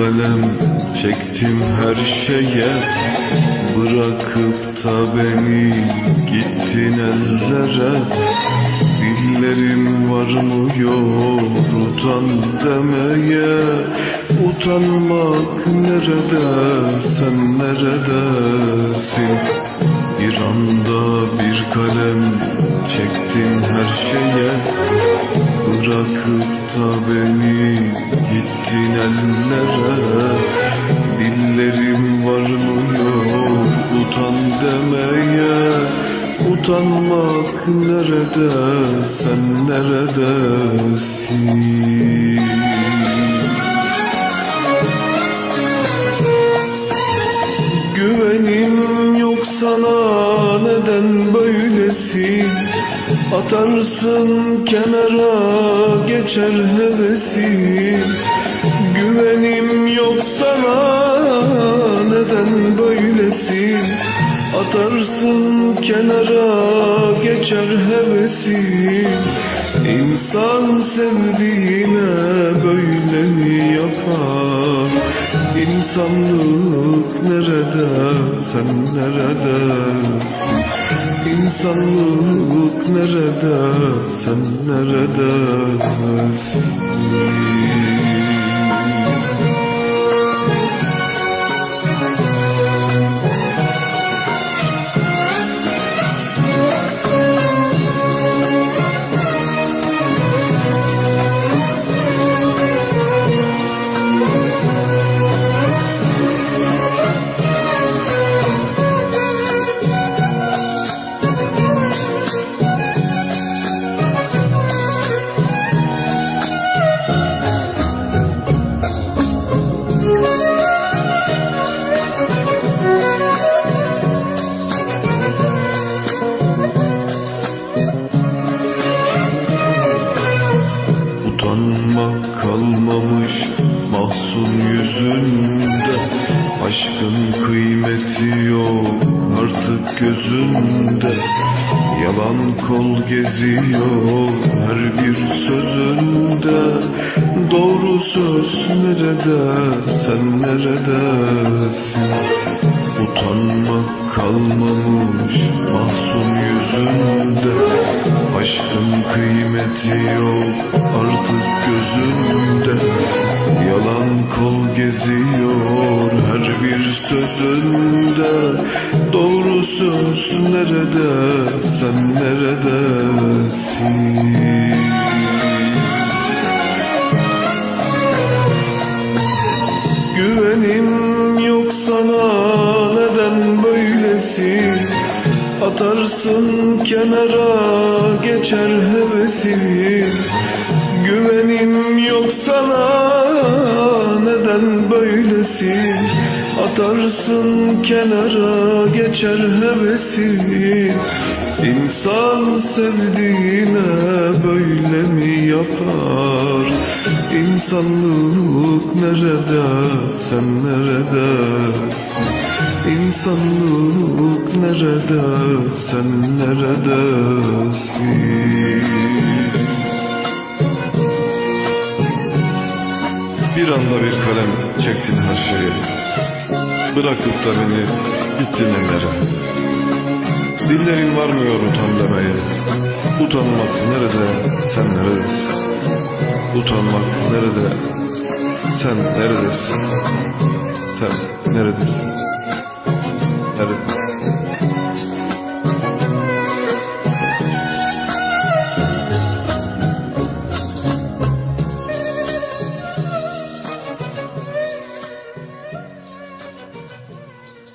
kalem çektim her şeye. Bırakıp da beni gittin ellere. Dillerim var mı yok utan demeye. Utanmak nerede sen neredesin? Bir anda bir kalem çektin her şeye. Bırakıp da beni gittin ellere Dillerim var mı? Yok utan demeye Utanmak nerede? Sen neredesin? Güvenim yok sana neden böylesin Atarsın kenara geçer hevesin Güvenim yok sana neden böylesin? Atarsın kenara geçer hevesin İnsan sevdiğine böyle mi yapar? İnsanlık nerede sen neredesin? İnsanlık nerede sen neredesin Utanmak kalmamış mahzun yüzünde. Aşkın kıymeti yok artık gözünde. Yalan kol geziyor her bir sözünde. Doğru söz nerede sen neredesin? Utanmak kalmamış mahzun yüzünde. Aşkın kıymeti yok Kol geziyor her bir sözünde. Doğru söz nerede sen neredesin? Güvenim yok sana neden böylesin Atarsın kenara geçer hevesin Güvenim yok sana böylesin Atarsın kenara geçer hevesin İnsan sevdiğine böyle mi yapar? İnsanlık nerede sen neredesin İnsanlık nerede sen neredesin Bir anda bir kalem çektin her şeyi. Bırakıp da beni gittin ellere. Dillerin varmıyor utan demeye Utanmak nerede sen neredesin? Utanmak nerede sen neredesin? Sen neredesin? Neredesin